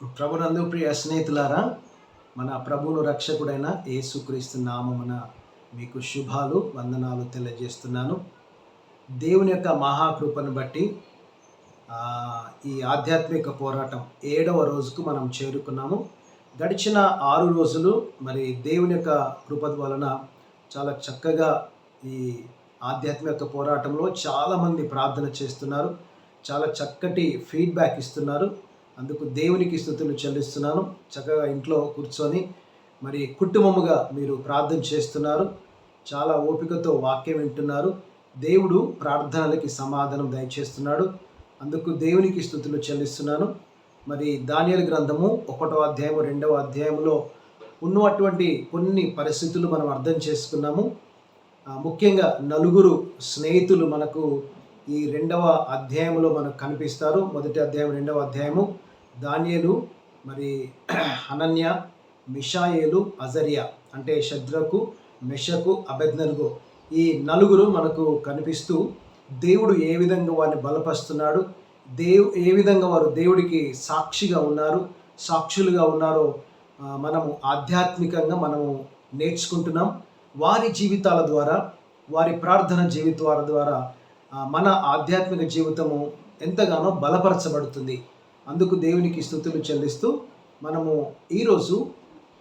ప్రభునందు ప్రియ స్నేహితులారా మన ప్రభువును రక్షకుడైన యేసుక్రీస్తు నామమున మీకు శుభాలు వందనాలు తెలియజేస్తున్నాను. దేవుని యొక్క మహాకృపను బట్టి ఈ ఆధ్యాత్మిక పోరాటం ఏడవ రోజుకు మనం చేరుకున్నాము. గడిచిన ఆరు రోజులు మరి దేవుని యొక్క కృప వలన చాలా చక్కగా ఈ ఆధ్యాత్మిక పోరాటంలో చాలామంది ప్రార్థన చేస్తున్నారు. చాలా చక్కటి ఫీడ్బ్యాక్ ఇస్తున్నారు. అందుకు దేవునికి స్థుతులు చెల్లిస్తున్నాను. చక్కగా ఇంట్లో కూర్చొని మరి కుటుంబముగా మీరు ప్రార్థన చేస్తున్నారు. చాలా ఓపికతో వాక్యం వింటున్నారు. దేవుడు ప్రార్థనలకి సమాధానం దయచేస్తున్నాడు. అందుకు దేవునికి స్థుతులు చెల్లిస్తున్నాను. మరి దానియల గ్రంథము ఒకటో అధ్యాయము రెండవ అధ్యాయంలో ఉన్నటువంటి కొన్ని పరిస్థితులు మనం అర్థం చేసుకున్నాము. ముఖ్యంగా నలుగురు స్నేహితులు మనకు ఈ రెండవ అధ్యాయంలో మనకు కనిపిస్తారు. మొదటి అధ్యాయం రెండవ అధ్యాయము. దానియలు మరి అనన్య మిషాయేలు అజరియా అంటే శద్రకు మెషకు అభెజ్ఞలుగు ఈ నలుగురు మనకు కనిపిస్తూ దేవుడు ఏ విధంగా వారిని బలపరుస్తున్నాడు దేవు ఏ విధంగా వారు దేవుడికి సాక్షిగా ఉన్నారు సాక్షులుగా ఉన్నారో మనము ఆధ్యాత్మికంగా మనము నేర్చుకుంటున్నాం. వారి జీవితాల ద్వారా వారి ప్రార్థన జీవితాల ద్వారా మన ఆధ్యాత్మిక జీవితము ఎంతగానో బలపరచబడుతుంది. అందుకు దేవునికి స్థుతులు చెల్లిస్తూ మనము ఈరోజు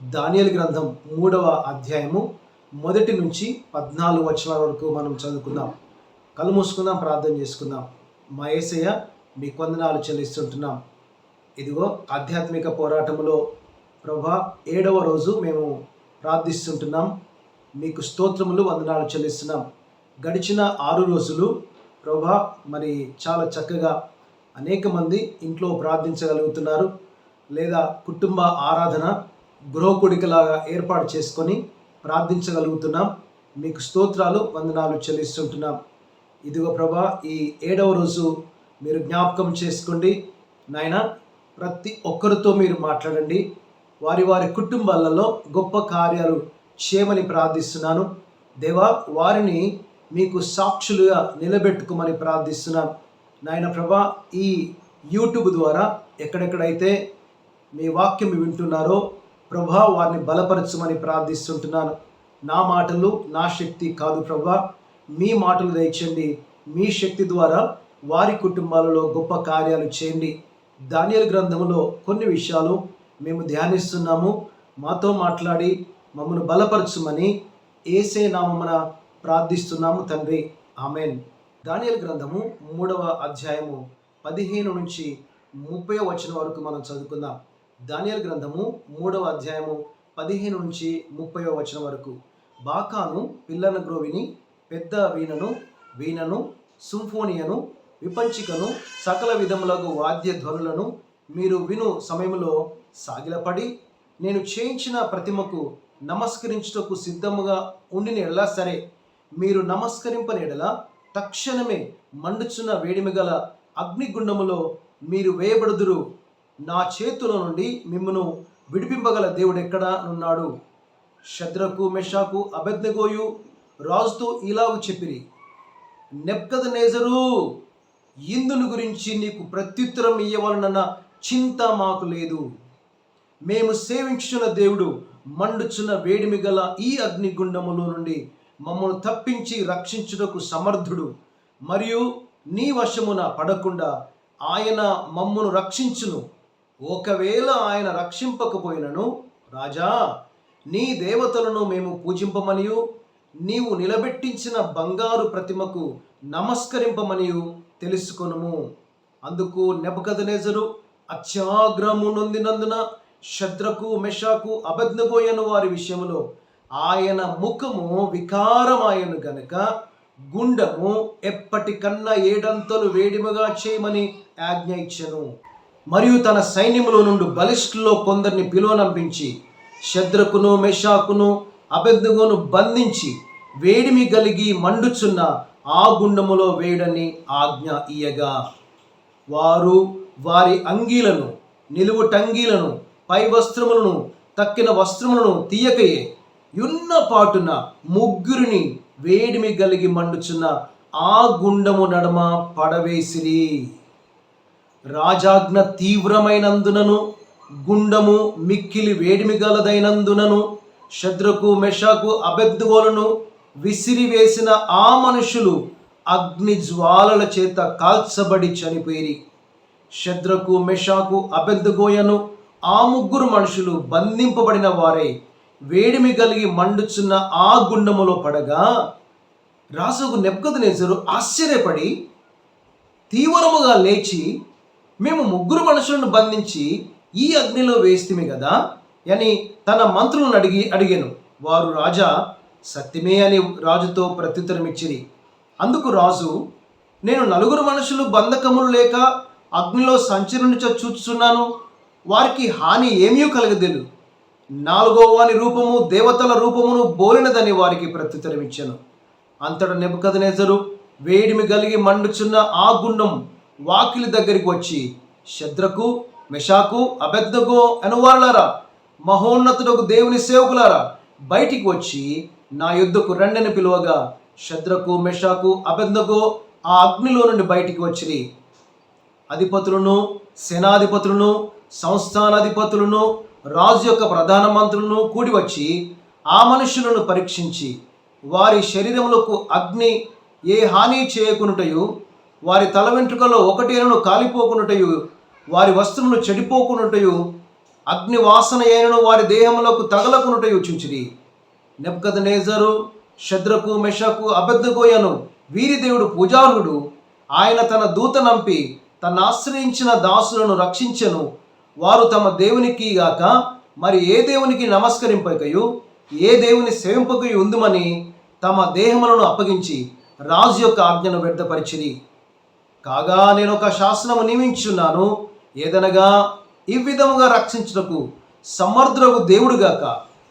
దానియలు గ్రంథం మూడవ అధ్యాయము మొదటి నుంచి పద్నాలుగు వచనాల వరకు మనం చదువుకుందాం. కళ్ళు మూసుకుందాం ప్రార్థన చేసుకుందాం. మా ఏసయ్య మీ వందనాలు చెల్లిస్తుంటున్నాం. ఇదిగో ఆధ్యాత్మిక పోరాటంలో ప్రభా ఏడవ రోజు మేము ప్రార్థిస్తుంటున్నాం. మీకు స్తోత్రములు వందనాలు చెల్లిస్తున్నాం. గడిచిన ఆరు రోజులు ప్రభా మరి చాలా చక్కగా అనేక మంది ఇంట్లో ప్రార్థించగలుగుతున్నారు లేదా కుటుంబ ఆరాధన గృహకుడికలాగా ఏర్పాటు చేసుకొని ప్రార్థించగలుగుతున్నాం. మీకు స్తోత్రాలు వందనాలు చెల్లిస్తుంటున్నాం. ఇదిగో ప్రభా ఈ ఏడవ రోజు మీరు జ్ఞాపకం చేసుకోండి. నాయన ప్రతి ఒక్కరితో మీరు మాట్లాడండి. వారి వారి కుటుంబాలలో గొప్ప కార్యాలు చేయమని ప్రార్థిస్తున్నాను. దేవా వారిని మీకు సాక్షులుగా నిలబెట్టుకోమని ప్రార్థిస్తున్నాను. నాయన ప్రభా ఈ యూట్యూబ్ ద్వారా ఎక్కడెక్కడైతే మీ వాక్యం వింటున్నారో ప్రభా వారిని బలపరచమని ప్రార్థిస్తుంటున్నాను. నా మాటలు నా శక్తి కాదు ప్రభా. మీ మాటలు దయచండి మీ శక్తి ద్వారా వారి కుటుంబాలలో గొప్ప కార్యాలు చేయండి. ధాన్యాల గ్రంథంలో కొన్ని విషయాలు మేము ధ్యానిస్తున్నాము. మాతో మాట్లాడి మమ్మల్ని బలపరచమని ఏసే నామమున ప్రార్థిస్తున్నాము తండ్రి. ఆమెన్. దానియల్ గ్రంథము మూడవ అధ్యాయము పదిహేను నుంచి ముప్పై వచ్చిన వరకు మనం చదువుకుందాం. దానియల్ గ్రంథము మూడవ అధ్యాయము పదిహేను నుంచి ముప్పై వచ్చిన వరకు. బాకాను పిల్లన గ్రోవిని పెద్ద వీణను వీణను సింఫోనియను విపంచికను సకల విధములకు వాద్య ధ్వనులను మీరు విను సమయంలో సాగిలపడి నేను చేయించిన ప్రతిమకు నమస్కరించుటకు సిద్ధముగా ఉండిన ఎడలా సరే మీరు నమస్కరింపని ఎడల తక్షణమే మండుచున్న వేడిమి గల అగ్నిగుండములో మీరు వేయబడుదురు. నా చేతుల నుండి మిమ్మను విడిపింపగల దేవుడు ఎక్కడా ఉన్నాడు శద్రకు మెషాకు అభజ్ఞగోయు రాజుతో ఇలాగు చెప్పిరి. నెప్కద నేజరు ఇందును గురించి నీకు ప్రత్యుత్తరం ఇయ్యవలనన్న చింత మాకు లేదు. మేము సేవించున్న దేవుడు మండుచున్న వేడిమి గల ఈ అగ్నిగుండములో నుండి మమ్మల్ని తప్పించి రక్షించుటకు సమర్థుడు మరియు నీ వశమున పడకుండా ఆయన మమ్మను రక్షించును. ఒకవేళ ఆయన రక్షింపకపోయినను రాజా నీ దేవతలను మేము పూజింపమనియు నీవు నిలబెట్టించిన బంగారు ప్రతిమకు నమస్కరింపమనియు తెలుసుకొనుము. అందుకు నెబదనేజరు అత్యాగ్రహము నొందినందున శద్రకు మెషాకు అబద్ధపోయిన వారి విషయంలో ఆయన ముఖము వికారమాయను గనుక గుండము ఎప్పటికన్నా ఏడంతలు వేడిమగా చేయమని ఆజ్ఞ ఇచ్చను. మరియు తన సైన్యములో నుండి బలిష్ఠుల్లో కొందరిని పిలువనంపించి శద్రకును మెషాకును అబెద్దుగును బంధించి వేడిమి కలిగి మండుచున్న ఆ గుండములో వేడని ఆజ్ఞ ఇయ్యగా. వారు వారి అంగీలను నిలువుటంగీలను పై వస్త్రములను తక్కిన వస్త్రములను తీయకయే యున్న పాటున ముగ్గురిని వేడిమి కలిగి మండుచున్న ఆ గుండము నడమ పడవేసిరి. రాజాజ్ఞ తీవ్రమైనందునను గుండము మిక్కిలి వేడిమి గలదైనందునను శద్రకు మెషకు అబెద్దుగోలను విసిరివేసిన ఆ మనుషులు అగ్ని జ్వాలల చేత కాల్చబడి చనిపోయి శద్రకు మెషాకు అబెద్దుగోయను ఆ ముగ్గురు మనుషులు బంధింపబడిన వారై వేడిమి కలిగి మండుచున్న ఆ గుండములో పడగా రాజుకు నెప్పుకదనేసరు ఆశ్చర్యపడి తీవ్రముగా లేచి మేము ముగ్గురు మనుషులను బంధించి ఈ అగ్నిలో వేస్తిమి కదా అని తన మంత్రులను అడిగి అడిగాను. వారు రాజా సత్యమే అని రాజుతో ప్రత్యుత్తరం ఇచ్చిరి. అందుకు రాజు నేను నలుగురు మనుషులు బంధకములు లేక అగ్నిలో సంచరించ చూచుచున్నాను. వారికి హాని ఏమీ కలగదేలు. నాలుగో వాని రూపము దేవతల రూపమును బోలినదని వారికి ప్రత్యుత్తరమిచ్చాను అంతట నెబుకదనేజరు వేడిమి కలిగి మండుచున్న ఆ గుండం వాకిలి దగ్గరికి వచ్చి శద్రకు మెషాకు అబెద్దగో అనువారులారా మహోన్నతుడకు దేవుని సేవకులారా బయటికి వచ్చి నా యుద్ధకు రెండని పిలువగా శద్రకు మెషాకు అబెద్దగో ఆ అగ్నిలో నుండి బయటికి వచ్చి అధిపతులను సేనాధిపతులను సంస్థానాధిపతులను రాజు యొక్క ప్రధాన మంత్రులను కూడి వచ్చి ఆ మనుషులను పరీక్షించి వారి శరీరములకు అగ్ని ఏ హాని చేయకునుటయు వారి తల వెంట్రుకలో ఒకటేనను కాలిపోకునుటయు వారి వస్త్రములు చెడిపోకునుటయు అగ్ని వాసన అయినను వారి దేహములకు తగలకునుటయు చూచిరి. నెబ్కదనేజరు శద్రకు మెషకు అబద్ధగోయను వీరి దేవుడు పూజారుడు ఆయన తన దూత నంపి తన ఆశ్రయించిన దాసులను రక్షించెను. వారు తమ దేవునికి గాక మరి ఏ దేవునికి నమస్కరింపకయు ఏ దేవుని సేవింపకయు ఉందమని తమ దేహములను అప్పగించి రాజు యొక్క ఆజ్ఞను వ్యర్థపరిచిరి. కాగా నేను ఒక శాసనము నియమించున్నాను ఏదనగా ఈ విధముగా రక్షించుటకు సమర్థులకు దేవుడుగాక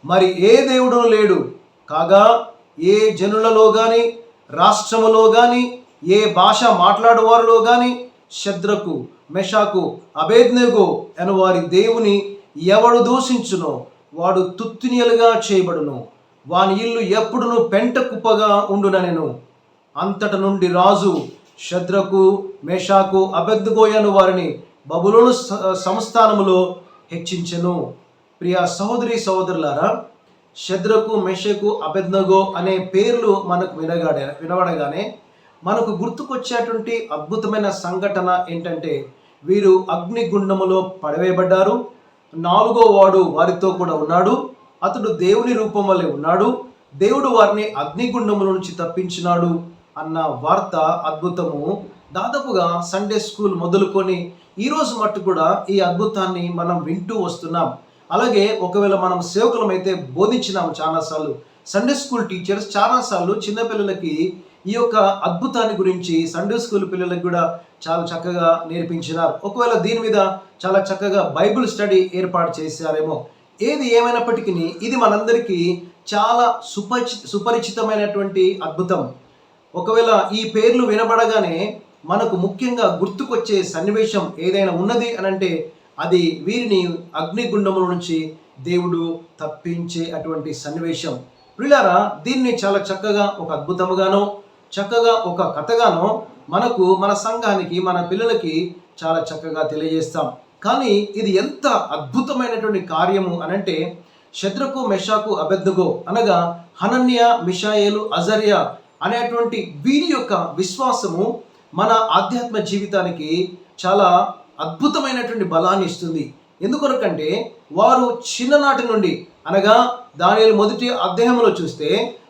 మరి ఏ దేవుడు లేడు. కాగా ఏ జనులలో గాని రాష్ట్రములో గాని ఏ భాష మాట్లాడేవారిలో గాని శద్రకు మెషాకు అభేజ్ఞగో అను వారి దేవుని ఎవడు దూషించునో వాడు తుత్తినియలుగా చేయబడును. వాని ఇల్లు ఎప్పుడును పెంట కుప్పగా ఉండుననెను. అంతట నుండి రాజు శద్రకు మేషాకు అబెద్దుగోయను వారిని బబులోను సంస్థానములో హెచ్చించెను. ప్రియ సహోదరి సహోదరులారా శద్రకు మెషకు అబెద్నగో అనే పేర్లు మనకు వినగాడే వినబడగానే మనకు గుర్తుకొచ్చేటువంటి అద్భుతమైన సంఘటన ఏంటంటే వీరు అగ్నిగుండములో పడవేయబడ్డారు. నాలుగో వాడు వారితో కూడా ఉన్నాడు. అతడు దేవుని రూపం వల్లే ఉన్నాడు. దేవుడు వారిని అగ్నిగుండముల నుంచి తప్పించినాడు అన్న వార్త అద్భుతము. దాదాపుగా సండే స్కూల్ మొదలుకొని ఈరోజు మట్టు కూడా ఈ అద్భుతాన్ని మనం వింటూ వస్తున్నాం. అలాగే ఒకవేళ మనం సేవకులమైతే బోధించినాం చాలాసార్లు. సండే స్కూల్ టీచర్స్ చాలాసార్లు చిన్నపిల్లలకి ఈ యొక్క అద్భుతాన్ని గురించి సండే స్కూల్ పిల్లలకు కూడా చాలా చక్కగా నేర్పించినారు. ఒకవేళ దీని మీద చాలా చక్కగా బైబిల్ స్టడీ ఏర్పాటు చేశారేమో. ఏది ఏమైనప్పటికీ ఇది మనందరికీ చాలా సుపరిచి సుపరిచితమైనటువంటి అద్భుతం. ఒకవేళ ఈ పేర్లు వినబడగానే మనకు ముఖ్యంగా గుర్తుకొచ్చే సన్నివేశం ఏదైనా ఉన్నది అని అంటే అది వీరిని అగ్నిగుండముల నుంచి దేవుడు తప్పించే అటువంటి సన్నివేశం. ప్రిలారా దీన్ని చాలా చక్కగా ఒక అద్భుతముగానో చక్కగా ఒక కథగానో మనకు మన సంఘానికి మన పిల్లలకి చాలా చక్కగా తెలియజేస్తాం. కానీ ఇది ఎంత అద్భుతమైనటువంటి కార్యము అనంటే శత్రుకు మెషాకు అబెద్దగో అనగా హనన్య మిషాయేలు అజర్య అనేటువంటి వీరి యొక్క విశ్వాసము మన ఆధ్యాత్మ జీవితానికి చాలా అద్భుతమైనటువంటి బలాన్ని ఇస్తుంది. ఎందుకొరకంటే వారు చిన్ననాటి నుండి అనగా దాని మొదటి అధ్యాయంలో చూస్తే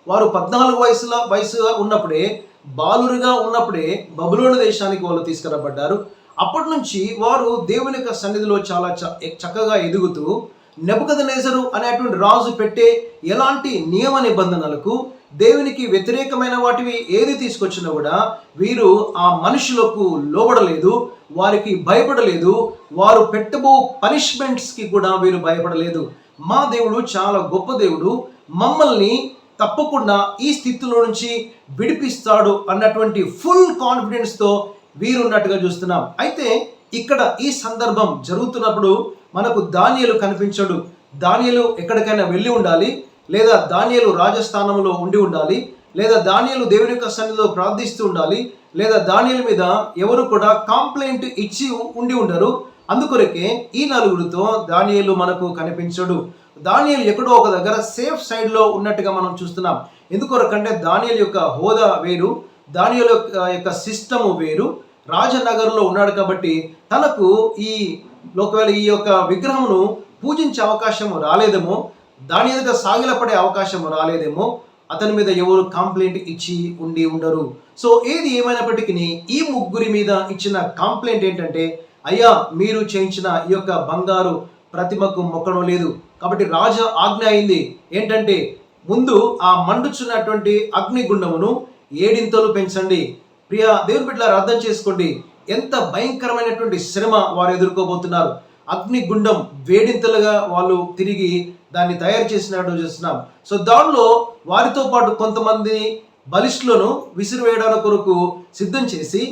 వారు పద్నాలుగు వయసులో వయసుగా ఉన్నప్పుడే బాలురుగా ఉన్నప్పుడే బబులోని దేశానికి వాళ్ళు తీసుకురాబడ్డారు. అప్పటి నుంచి వారు దేవుని యొక్క సన్నిధిలో చాలా చ- చక్కగా ఎదుగుతూ నెబుకదనేజరు అనేటువంటి రాజు పెట్టే ఎలాంటి నియమ నిబంధనలకు దేవునికి వ్యతిరేకమైన వాటివి ఏది తీసుకొచ్చినా కూడా వీరు ఆ మనుషులకు లోబడలేదు వారికి భయపడలేదు వారు పెట్టబో పనిష్మెంట్స్కి కూడా వీరు భయపడలేదు. మా దేవుడు చాలా గొప్ప దేవుడు. మమ్మల్ని తప్పకుండా ఈ స్థితిలో నుంచి విడిపిస్తాడు అన్నటువంటి ఫుల్ కాన్ఫిడెన్స్తో వీరున్నట్టుగా చూస్తున్నాం. అయితే ఇక్కడ ఈ సందర్భం జరుగుతున్నప్పుడు మనకు దానియలు కనిపించడు. దానియలు ఎక్కడికైనా వెళ్ళి ఉండాలి లేదా దానియలు రాజస్థానంలో ఉండి ఉండాలి లేదా దానియలు దేవుని యొక్క సన్నిధిలో ప్రార్థిస్తూ ఉండాలి లేదా దానియల మీద ఎవరు కూడా కంప్లైంట్ ఇచ్చి ఉండి ఉండరు. అందుకొరకే ఈ నలుగురితో దానియేలు మనకు కనిపించడు. దానియలు ఎక్కడో ఒక దగ్గర సేఫ్ సైడ్లో ఉన్నట్టుగా మనం చూస్తున్నాం. ఎందుకొరకంటే దానియేలు యొక్క హోదా వేరు దానియల యొక్క యొక్క సిస్టము వేరు. రాజనగర్లో ఉన్నాడు కాబట్టి తనకు ఈ ఒకవేళ ఈ యొక్క విగ్రహమును పూజించే అవకాశం రాలేదేమో దాని ఎదుట సాగిలపడే అవకాశం రాలేదేమో అతని మీద ఎవరు కంప్లైంట్ ఇచ్చి ఉండి ఉండరు. సో ఏది ఏమైనప్పటికీ ఈ ముగ్గురి మీద ఇచ్చిన కంప్లైంట్ ఏంటంటే అయ్యా మీరు చేయించిన ఈ యొక్క బంగారు ప్రతిమకు మొక్కడం లేదు. కాబట్టి రాజు ఆజ్ఞ అయింది. ఏంటంటే ముందు ఆ మండుచున్నటువంటి అగ్నిగుండమును ఏడింతలు పెంచండి. ప్రియ దేవుని బిడ్డలారు అర్థం చేసుకోండి. ఎంత భయంకరమైనటువంటి శ్రమ వారు ఎదుర్కోబోతున్నారు. అగ్నిగుండం వేడింతలుగా వాళ్ళు తిరిగి దాన్ని తయారు చేసినట్టు చూస్తున్నాం. సో దానిలో వారితో పాటు కొంతమంది బలిష్లను విసిరివేయడానికి కొరకు సిద్ధం చేసి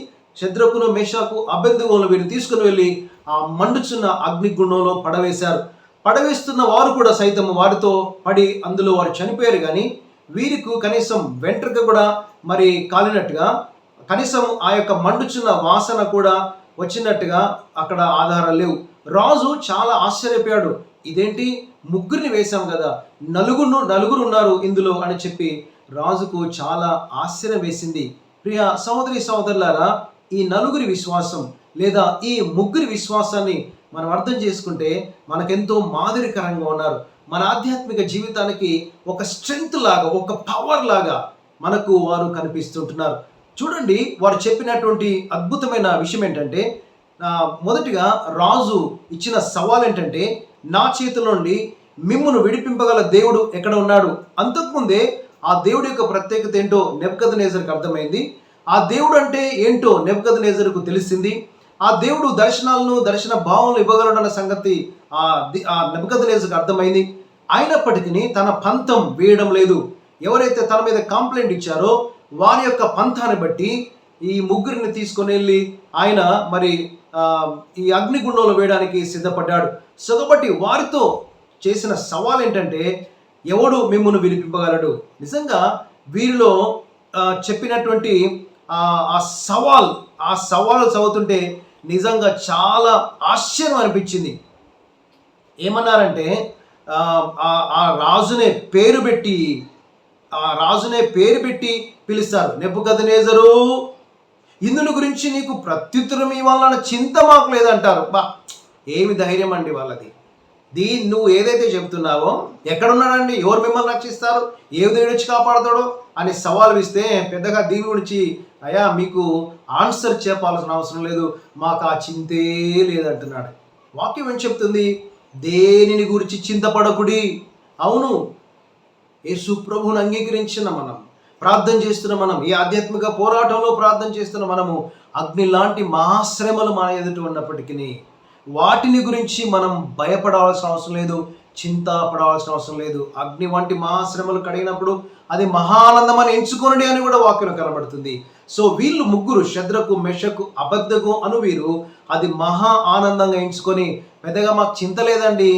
శత్రుకును మేషాకు అభ్యర్థులను వీరిని తీసుకుని వెళ్ళి ఆ మండుచున్న అగ్నిగుండంలో పడవేశారు. పడవేస్తున్న వారు కూడా సైతం వారితో పడి అందులో వారు చనిపోయారు కానీ వీరికి కనీసం వెంట్రుక కూడా మరి కాలినట్టుగా కనీసం ఆ యొక్క మండుచున్న వాసన కూడా వచ్చినట్టుగా అక్కడ ఆధారాలు లేవు. రాజు చాలా ఆశ్చర్యపోయాడు. ఇదేంటి? ముగ్గురిని వేశాం కదా. నలుగురు నలుగురు ఉన్నారు ఇందులో అని చెప్పి రాజుకు చాలా ఆశ్చర్యం వేసింది. ప్రియ సహోదరి సహోదరులారా ఈ నలుగురి విశ్వాసం లేదా ఈ ముగ్గురి విశ్వాసాన్ని మనం అర్థం చేసుకుంటే మనకెంతో మాదిరికరంగా ఉన్నారు. మన ఆధ్యాత్మిక జీవితానికి ఒక స్ట్రెంగ్త్ లాగా ఒక పవర్ లాగా మనకు వారు కనిపిస్తుంటున్నారు. చూడండి వారు చెప్పినటువంటి అద్భుతమైన విషయం ఏంటంటే మొదటిగా రాజు ఇచ్చిన సవాల్ ఏంటంటే నా చేతిలో నుండి మిమ్మును విడిపింపగల దేవుడు ఎక్కడ ఉన్నాడు? అంతకుముందే ఆ దేవుడి యొక్క ప్రత్యేకత ఏంటో నెప్కద నేజర్కి అర్థమైంది. ఆ దేవుడు అంటే ఏంటో నెప్కద నేజర్కు తెలిసింది. ఆ దేవుడు దర్శనాలను దర్శన భావనలు ఇవ్వగలడన్న సంగతి ఆ ది- ఆ అర్థమైంది. అయినప్పటికీ తన పంతం వేయడం లేదు. ఎవరైతే తన మీద కంప్లైంట్ ఇచ్చారో వారి యొక్క పంథాన్ని బట్టి ఈ ముగ్గురిని తీసుకొని వెళ్ళి ఆయన మరి ఈ అగ్నిగుండంలో వేయడానికి సిద్ధపడ్డాడు. సో కాబట్టి వారితో చేసిన సవాల్ ఏంటంటే ఎవడు మిమ్మల్ని విలిపింపగలడు నిజంగా వీరిలో చెప్పినటువంటి ఆ సవాల్ ఆ సవాలు చదువుతుంటే నిజంగా చాలా ఆశ్చర్యం అనిపించింది. ఏమన్నారంటే ఆ, ఆ- ఆ రాజునే పేరు పెట్టి ఆ రాజునే పేరు పెట్టి పిలుస్తారు. నెప్పుకదనేజరు ఇందుని గురించి నీకు ప్రత్యుత్తరం ఇవ్వాలన్న చింత మాకు లేదంటారు. బా ఏమి ధైర్యం అండి వాళ్ళది. దీన్ని నువ్వు ఏదైతే చెబుతున్నావో ఎక్కడున్నాడండి? ఎవరు మిమ్మల్ని రక్షిస్తారు? ఏ దేవుడు వచ్చి కాపాడతాడో? అని సవాలు ఇస్తే పెద్దగా దీని గురించి అయ్యా మీకు ఆన్సర్ చెప్పాల్సిన అవసరం లేదు. మాకు ఆ చింతే లేదంటున్నాడు. వాక్యం ఏం చెప్తుంది? దేనిని గురించి చింతపడకుడి? అవును యేసు ప్రభువుని అంగీకరించిన మనం ప్రార్థన చేస్తున్న మనం ఈ ఆధ్యాత్మిక పోరాటంలో ప్రార్థన చేస్తున్న మనము అగ్ని లాంటి మహాశ్రమలు మన ఎదుట ఉన్నప్పటికీ వాటిని గురించి మనం భయపడాల్సిన అవసరం లేదు చింత పడవలసిన అవసరం లేదు. అగ్ని వంటి మహాశ్రమలు కడిగినప్పుడు అది మహానందం అని ఎంచుకొనడి అని కూడా వాక్యం కనబడుతుంది. సో వీళ్ళు ముగ్గురు శద్రకు మెషకు అబద్ధకు అను వీరు అది మహా ఆనందంగా ఎంచుకొని పెద్దగా మాకు చింత లేదండి.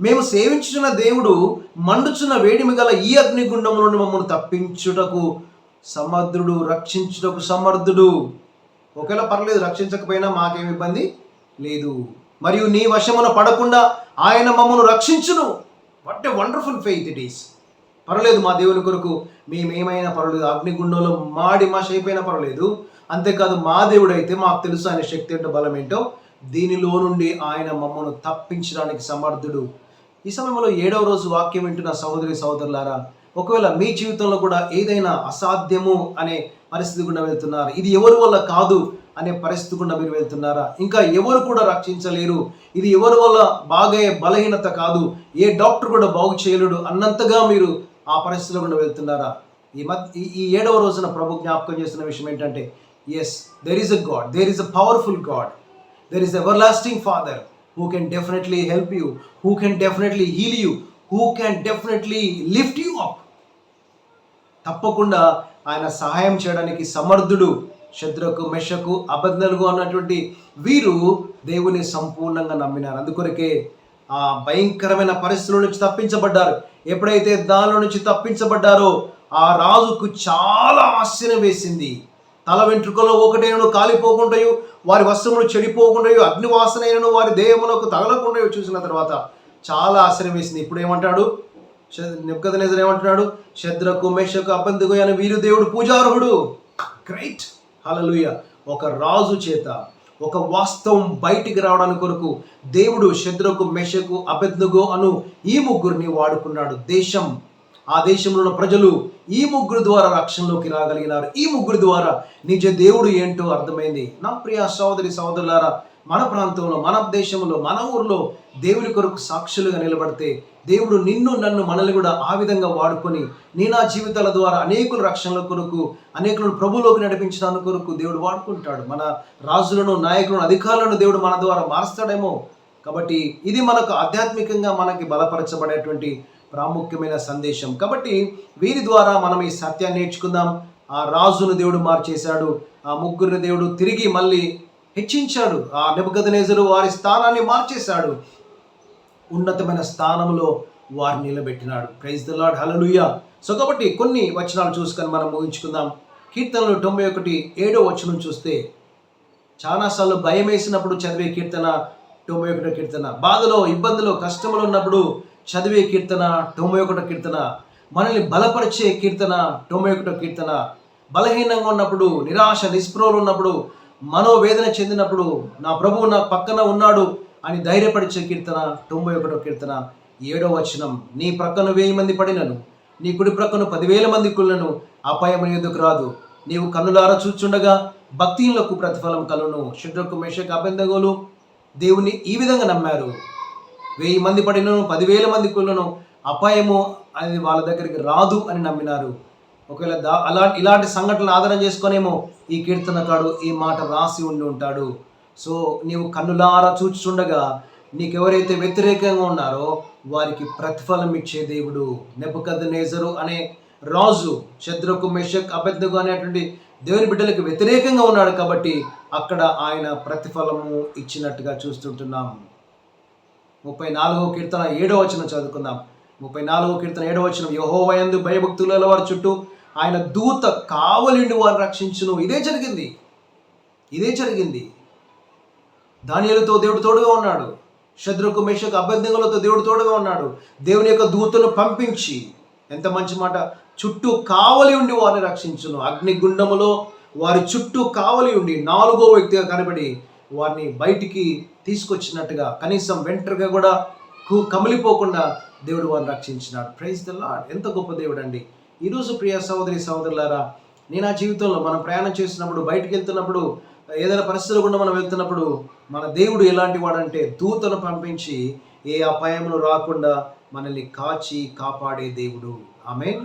మేము సేవించుచున్న దేవుడు మండుచున్న వేడిమి గల ఈ అగ్నిగుండం నుండి మమ్మల్ని తప్పించుటకు సమర్థుడు రక్షించుటకు సమర్థుడు. ఒకవేళ పర్లేదు రక్షించకపోయినా మాకేమి ఇబ్బంది లేదు. మరియు నీ వశమున పడకుండా ఆయన మమ్మను రక్షించును. What a wonderful faith it is పర్వాలేదు మా దేవుని కొరకు మేమేమైనా పర్వాలేదు. అగ్నిగుండంలో మాడి మాష అయిపోయినా పర్వాలేదు. అంతేకాదు మా దేవుడు అయితే మాకు తెలుసు ఆయన శక్తి ఏంటో బలం ఏంటో. దీనిలో నుండి ఆయన మమ్మను తప్పించడానికి సమర్థుడు. ఈ సమయంలో ఏడవ రోజు వాక్యం వింటున్న సహోదరి సహోదరులారా ఒకవేళ మీ జీవితంలో కూడా ఏదైనా అసాధ్యము అనే పరిస్థితి గుండా వెళ్తున్నారు. ఇది ఎవరి వల్ల కాదు? అనే పరిస్థితి గుండా మీరు వెళ్తున్నారా? ఇంకా ఎవరు కూడా రక్షించలేరు. ఇది ఎవరి వల్ల బాగయ్యే బలహీనత కాదు. ఏ డాక్టర్ కూడా బాగు చేయలేడు అన్నంతగా మీరు ఆ పరిస్థితిలో గుండా వెళ్తున్నారా? ఈ మత్ ఈ ఏడవ రోజున ప్రభు జ్ఞాపకం చేస్తున్న విషయం ఏంటంటే yes there is a god there is a powerful god there is everlasting father who can definitely help you who can definitely heal you who can definitely lift you up తప్పకుండా ఆయన సహాయం చేయడానికి సమర్థుడు శత్రుకు మెషకు అబద్ధలుగు అన్నటువంటి వీరు దేవుని సంపూర్ణంగా నమ్మినారు. అందుకొరకే ఆ భయంకరమైన పరిస్థితుల నుంచి తప్పించబడ్డారు. ఎప్పుడైతే దానిలో నుంచి తప్పించబడ్డారో ఆ రాజుకు చాలా ఆశ్చర్యం వేసింది. తల వెంట్రుకలో ఒకటేను కాలిపోకుండా వారి వస్త్రములు చెడిపోకుండా అగ్నివాసనైనను వారి దేహములకు తగలకుండా చూసిన తర్వాత చాలా ఆశ్చర్యం వేసింది. ఇప్పుడు ఏమంటాడు? నిబ్కదనేజర్ ఏమంటున్నాడు? శద్రకు మేషకు అబందుగు అని వీరు దేవుడు పూజార్హుడు. గ్రైట్! హలలుయ ఒక రాజు చేత ఒక వాస్తవం బయటికి రావడానికి కొరకు దేవుడు శద్రకు మెషకు అభెజ్ఞగో అను ఈ ముగ్గురిని వాడుకున్నాడు. దేశం ఆ దేశంలో ఉన్న ప్రజలు ఈ ముగ్గురు ద్వారా రక్షణలోకి రాగలిగినారు. ఈ ముగ్గురు ద్వారా నిజ దేవుడు ఏంటో అర్థమైంది. నా ప్రియ సోదరి సోదరులారా మన ప్రాంతంలో మన దేశంలో మన ఊర్లో దేవుని కొరకు సాక్షులుగా నిలబడితే దేవుడు నిన్ను నన్ను మనల్ని కూడా ఆ విధంగా వాడుకొని నీ నా జీవితాల ద్వారా అనేకుల రక్షణల కొరకు అనేకులను ప్రభులోకి నడిపించడానికి కొరకు దేవుడు వాడుకుంటాడు. మన రాజులను నాయకులను అధికారులను దేవుడు మన ద్వారా మారుస్తాడేమో. కాబట్టి ఇది మనకు ఆధ్యాత్మికంగా మనకి బలపరచబడేటువంటి ప్రాముఖ్యమైన సందేశం. కాబట్టి వీరి ద్వారా మనం ఈ సత్యాన్ని నేర్చుకుందాం. ఆ రాజును దేవుడు మార్చేశాడు. ఆ ముగ్గురిని దేవుడు తిరిగి మళ్ళీ హెచ్చించాడు. ఆ నెబుకదనేజరు వారి స్థానాన్ని మార్చేశాడు. ఉన్నతమైన స్థానంలో వారిని నిలబెట్టినాడు. Praise the Lord hallelujah so కాబట్టి కొన్ని వచనాలు చూసుకొని మనం ముగించుకుందాం. కీర్తనలు తొంభై ఒకటి ఏడో వచనం చూస్తే చాలాసార్లు భయం వేసినప్పుడు చదివే కీర్తన తొంభై ఒకటో కీర్తన. బాధలో ఇబ్బందులు కష్టములు ఉన్నప్పుడు చదివే కీర్తన తొంభై ఒకటో కీర్తన. మనల్ని బలపరిచే కీర్తన తొంభై ఒకటో కీర్తన. బలహీనంగా ఉన్నప్పుడు నిరాశ నిస్పృహలు ఉన్నప్పుడు మనోవేదన చెందినప్పుడు నా ప్రభువు నా పక్కన ఉన్నాడు అని ధైర్యపరిచే కీర్తన తొంభై ఒకటో కీర్తన ఏడో వచనం. నీ ప్రక్కన వెయ్యి మంది పడినను నీ కుడి ప్రక్కన పదివేల మంది కుళ్ళను అపాయం ఎదుకు రాదు. నీవు కన్నులారా చూచుండగా భక్తిలకు ప్రతిఫలం కలును శుద్రకు మేషకు అభ్యందగోలు దేవుని ఈ విధంగా నమ్మారు. వెయ్యి మంది పడినను పదివేల మంది కుళ్ళను అపాయము అనేది వాళ్ళ దగ్గరికి రాదు అని నమ్మినారు. ఒకవేళ దా అలా ఇలాంటి సంఘటనలు ఆధారం చేసుకొనేమో ఈ కీర్తనకాడు ఈ మాట రాసి ఉండి ఉంటాడు. సో నీవు కన్నులారా చూచుండగా నీకెవరైతే వ్యతిరేకంగా ఉన్నారో వారికి ప్రతిఫలం ఇచ్చే దేవుడు నెపకద్ నేజరు అనే రాజు శత్రుకు మెషక్ అభ్యర్థకు అనేటువంటి దేవుని బిడ్డలకు వ్యతిరేకంగా ఉన్నాడు కాబట్టి అక్కడ ఆయన ప్రతిఫలము ఇచ్చినట్టుగా చూస్తుంటున్నాం. ముప్పై నాలుగో కీర్తన ఏడో వచనం చదువుకుందాం. ముప్పై నాలుగో కీర్తన ఏడో వచనం యహోవయందు భయభక్తుల వారి చుట్టూ ఆయన దూత కావలిండి వారిని రక్షించును. ఇదే జరిగింది. ఇదే జరిగింది. దానియలతో దేవుడు తోడుగా ఉన్నాడు. శత్రుకు మేషకు అభ్యర్థంగులతో దేవుడు తోడుగా ఉన్నాడు. దేవుని యొక్క దూతను పంపించి ఎంత మంచి మాట? చుట్టూ కావలి ఉండి వారిని రక్షించును. అగ్నిగుండములో వారి చుట్టూ కావలి ఉండి నాలుగో వ్యక్తిగా కనబడి వారిని బయటికి తీసుకొచ్చినట్టుగా కనీసం వెంటర్గా కూడా కు- కమిలిపోకుండా దేవుడు వారిని రక్షించినాడు. ప్రైజ్ ద లాడ్ ఎంత గొప్ప దేవుడు అండి ఈరోజు ప్రియ సహోదరి సహోదరులారా నేను ఆ జీవితంలో మనం ప్రయాణం చేసినప్పుడు బయటికి వెళ్తున్నప్పుడు ఏదైనా పరిస్థితులు గుండా మనం వెళ్తున్నప్పుడు మన దేవుడు ఎలాంటి వాడంటే దూతను పంపించి ఏ అపాయములు రాకుండా మనల్ని కాచి కాపాడే దేవుడు. ఆమె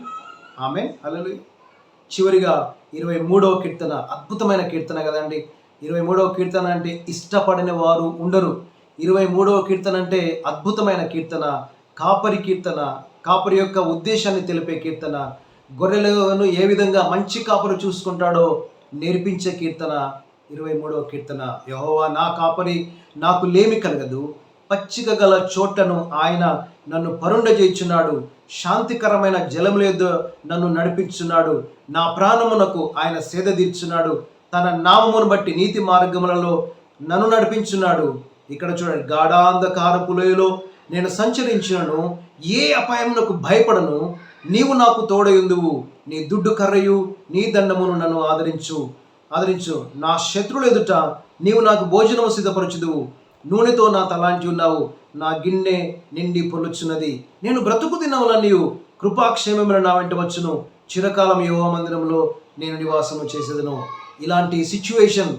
ఆమె అలా చివరిగా ఇరవై మూడవ కీర్తన అద్భుతమైన కీర్తన కదండి. ఇరవై మూడవ కీర్తన అంటే ఇష్టపడిన వారు ఉండరు. ఇరవై మూడవ కీర్తన అంటే అద్భుతమైన కీర్తన కాపరి కీర్తన కాపరి యొక్క ఉద్దేశాన్ని తెలిపే కీర్తన గొర్రెలను ఏ విధంగా మంచి కాపరి చూసుకుంటాడో నేర్పించే కీర్తన ఇరవై మూడవ కీర్తన. యహోవా నా కాపరి నాకు లేమి కలగదు. పచ్చిక గల చోటను ఆయన నన్ను పరుండజేయుచున్నాడు శాంతికరమైన జలం లేదు నన్ను నడిపించున్నాడు. నా ప్రాణమునకు ఆయన సేద తీర్చున్నాడు. తన నామమును బట్టి నీతి మార్గములలో నన్ను నడిపించున్నాడు. ఇక్కడ చూడండి గాఢాంధకారపు లోయలో నేను సంచరించినను. ఏ అపాయమునకు భయపడను? నీవు నాకు తోడయుందువు నీ దుడ్డు కర్రయు నీ దండమును నన్ను ఆదరించు. ఆదరించు నా శత్రువుల ఎదుట నీవు నాకు భోజనము సిద్ధపరచుదువు. నూనెతో నా తలాంటి ఉన్నావు నా గిన్నె నిండి పొలుచున్నది నేను బ్రతుకు దినముల నీవు కృపాక్షేమములు నా వెంట వచ్చును. చిరకాలం యోగ మందిరంలో నేను నివాసము చేసేదను. ఇలాంటి సిచ్యువేషన్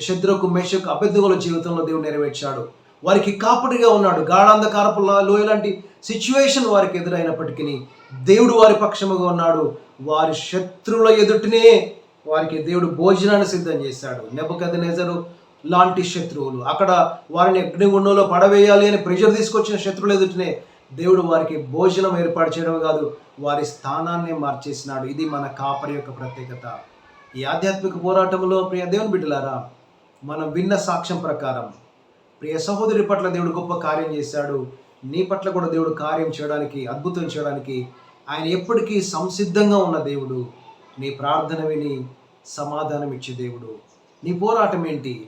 శత్రుకు మేషకు అభ్యర్థుల జీవితంలో దేవుడు నెరవేర్చాడు. వారికి కాపుడిగా ఉన్నాడు. గాఢాంధకారపు లోయ లాంటి సిచ్యువేషన్ వారికి ఎదురైనప్పటికీ దేవుడు వారి పక్షముగా ఉన్నాడు. వారి శత్రువుల ఎదుటినే వారికి దేవుడు భోజనాన్ని సిద్ధం చేశాడు. నెబద్ లాంటి శత్రువులు. అక్కడ వారిని అగ్నిగుండంలో పడవేయాలి అని ప్రెషర్ తీసుకొచ్చిన శత్రువుల ఎదుటినే దేవుడు వారికి భోజనం ఏర్పాటు చేయడం కాదు వారి స్థానాన్ని మార్చేసినాడు. ఇది మన కాపరి యొక్క ప్రత్యేకత. ఈ ఆధ్యాత్మిక పోరాటంలో ప్రియ దేవుని బిడ్డలారా మనం విన్న సాక్ష్యం ప్రకారం ప్రియ సహోదరి పట్ల దేవుడు గొప్ప కార్యం చేశాడు. నీ పట్ల కూడా దేవుడు కార్యం చేయడానికి అద్భుతం చేయడానికి ఆయన ఎప్పటికీ సంసిద్ధంగా ఉన్న దేవుడు. నీ ప్రార్థన విని సమాధానం ఇచ్చే దేవుడు. నీ పోరాటం ఏంటి?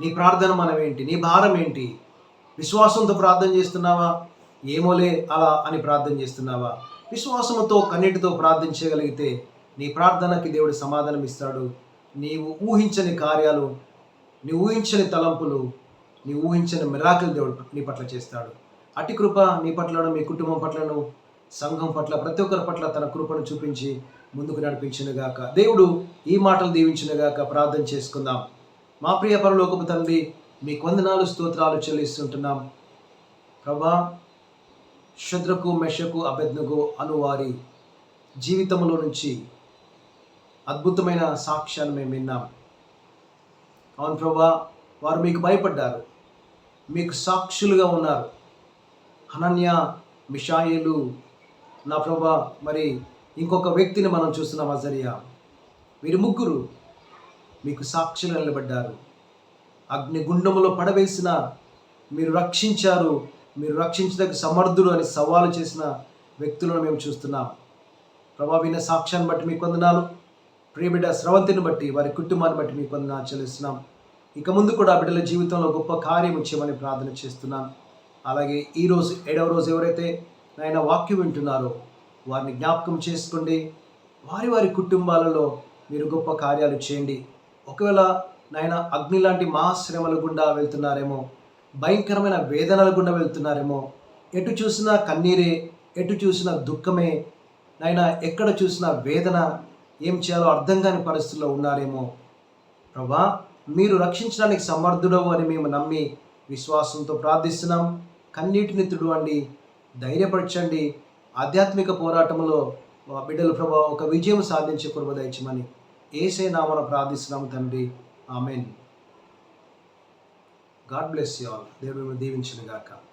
నీ ప్రార్థన మనం ఏంటి? నీ భారం ఏంటి? విశ్వాసంతో ప్రార్థన చేస్తున్నావా? ఏమోలే అలా అని ప్రార్థన చేస్తున్నావా? విశ్వాసముతో కన్నీటితో ప్రార్థన చేయగలిగితే నీ ప్రార్థనకి దేవుడు సమాధానం ఇస్తాడు. నీవు ఊహించని కార్యాలు నీ ఊహించని తలంపులు నీ ఊహించని మిరాకిల్ దేవుడు నీ పట్ల చేస్తాడు. అటి కృప నీ పట్లను మీ కుటుంబం పట్లను సంఘం పట్ల ప్రతి ఒక్కరి పట్ల తన కృపను చూపించి ముందుకు నడిపించినగాక దేవుడు ఈ మాటలు దీవించినగాక ప్రార్థన చేసుకుందాం. మా ప్రియ పరలోకపు తండ్రి మీ వందనాలు స్తోత్రాలు చెల్లిస్తుంటున్నాం. ప్రభా శుద్రకు మెషకు అభెజ్ఞకు అనువారి జీవితంలో నుంచి అద్భుతమైన సాక్ష్యాన్ని మేము విన్నాం. అవును ప్రభా వారు మీకు భయపడ్డారు. మీకు సాక్షులుగా ఉన్నారు. అనన్య మిషాయిలు నా ప్రభా మరి ఇంకొక వ్యక్తిని మనం చూస్తున్నాం అజరియా. వీరు ముగ్గురు మీకు సాక్షులు నిలబడ్డారు. అగ్నిగుండములో పడవేసిన మీరు రక్షించారు. మీరు రక్షించదగ్గ సమర్థుడు అని సవాలు చేసిన వ్యక్తులను మేము చూస్తున్నాం. ప్రభా విన సాక్ష్యాన్ని బట్టి మీకు వందనాలు. ప్రియబిడ్డ స్రవంతిని బట్టి వారి కుటుంబాన్ని బట్టి మీకు వందనాలు చెల్లిస్తున్నాం. ఇక ముందు కూడా ఆ బిడ్డల జీవితంలో గొప్ప కార్యం ఇచ్చేయమని ప్రార్థన చేస్తున్నాను అలాగే ఈరోజు ఏడవ రోజు ఎవరైతే నాయన వాక్యం వింటున్నారో వారిని జ్ఞాపకం చేసుకోండి. వారి వారి కుటుంబాలలో మీరు గొప్ప కార్యాలు చేయండి. ఒకవేళ నాయన అగ్ని లాంటి మహాశ్రమల గుండా వెళ్తున్నారేమో భయంకరమైన వేదనల గుండా వెళ్తున్నారేమో ఎటు చూసినా కన్నీరే ఎటు చూసినా దుఃఖమే నాయన ఎక్కడ చూసినా వేదన ఏం చేయాలో అర్థం కాని పరిస్థితుల్లో ఉన్నారేమో ప్రభా మీరు రక్షించడానికి సమర్థుడవు అని మేము నమ్మి విశ్వాసంతో ప్రార్థిస్తున్నాం. కన్నీటిని తుడవండి ధైర్యపరచండి. ఆధ్యాత్మిక పోరాటంలో మా బిడ్డల ప్రభావ ఒక విజయం సాధించే కృప దయచమని ఏసే నామన ప్రార్థిస్తున్నాం తండ్రి. Amen. God bless you all. దేవుడు దీవించిన గాక.